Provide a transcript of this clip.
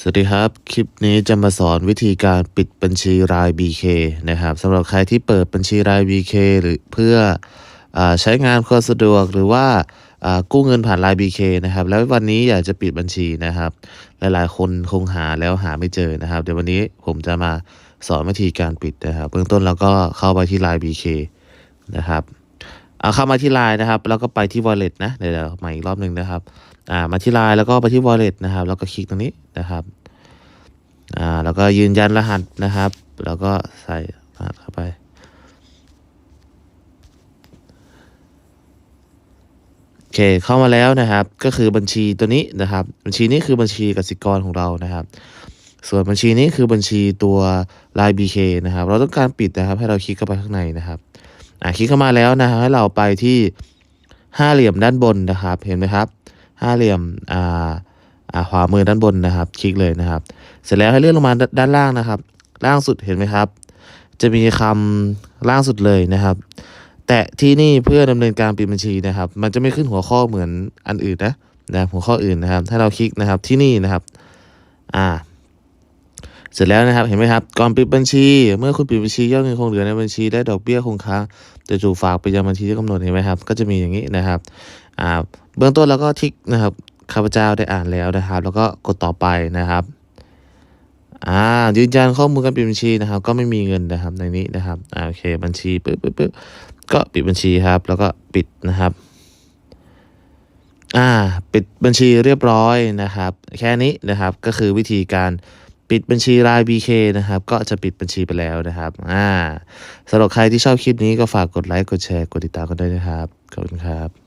สวัสดีครับ คลิปนี้จะมาสอนวิธีการปิดบัญชีราย BK นะครับสำหรับใครที่เปิดบัญชีราย BK หรือเพื่ออใช้งานความสะดวกหรือว่ากู้เงินผ่านราย BK นะครับ แล้ววันนี้อยากจะปิดบัญชีนะครับ หลายๆ คนคงหาแล้วหาไม่เจอนะครับ เดี๋ยววันนี้ผมจะมาสอนวิธีการปิดนะครับเบื้องต้นเราก็เข้าไปที่ราย BK นะครับเอาเข้ามาที่ไลน์นะครับ แล้วก็ไปที่ wallet นะเดี๋ยวเดี๋ยวใหม่อีกรอบหนึ่งนะครับ อ่ามาที่ไลน์แล้วก็ไปที่ wallet นะครับ แล้วก็คลิกตรงนี้นะครับอ่าแล้วก็ยืนยันรหัสนะครับ แล้วก็ใส่รหัสเข้าไปโอเคเข้ามาแล้วนะครับ ก็คือบัญชีตัวนี้นะครับ บัญชีนี้คือบัญชีกสิกรของเรานะครับ ส่วนบัญชีนี้คือบัญชีตัวลาย BK นะครับ เราต้องการปิดนะครับ ให้เราคลิกเข้าไปข้างในนะครับอ่าคลิกเข้ามาแล้วนะครับให้เราไปที่ห้าเหลี่ยมด้านบนนะครับ เห็นไหมครับ ห้าเหลี่ยมอ่าอ่าขวามือด้านบนนะครับ คลิกเลยนะครับ เสร็จแล้วให้เลื่อนลงมาดด้านล่างนะครับ ล่างสุดเห็นไหมครับ จะมีคำล่างสุดเลยนะครับ แต่ที่นี่เพื่อดำเนินการปิดบัญชีนะครับ มันจะไม่ขึ้นหัวข้อเหมือนอันอื่นนะนะหัวข้ออื่นนะครับ ถ้าเราคลิกนะครับที่นี่นะครับ อ่า เสร็จแล้วนะครับเห็นไหมครับก่อนปิดบัญชี เมื่อคุณปิดบัญชียอดเงินคงเหลือในบัญชีได้ดอกเบี้ยคงค้างจะถูกฝากไปยังบัญชีที่กำหนดเห็นไหมครับ ก็จะมีอย่างนี้นะครับอ่าเบื้องต้นเราก็ทิกนะครับข้าพเจ้าได้อ่านแล้วนะครับ แล้วก็กดต่อไปนะครับอ่ายืนยันข้อมูลการปิดบัญชีนะครับ ก็ไม่มีเงินนะครับในนี้นะครับอ่าโอเคบัญชีปึ๊บปึ๊บปึ๊บก็ปิดบัญชีครับ แล้วก็ปิดนะครับอ่าปิดบัญชีเรียบร้อยนะครับ แค่นี้นะครับก็คือวิธีการ ปิดบัญชีราย BK นะครับ ก็จะปิดบัญชีไปแล้วนะครับ อ่าสำหรับใครที่ชอบคลิปนี้ก็ฝากกดไลค์ กดแชร์ กดติดตามกันด้วยนะครับ ขอบคุณครับ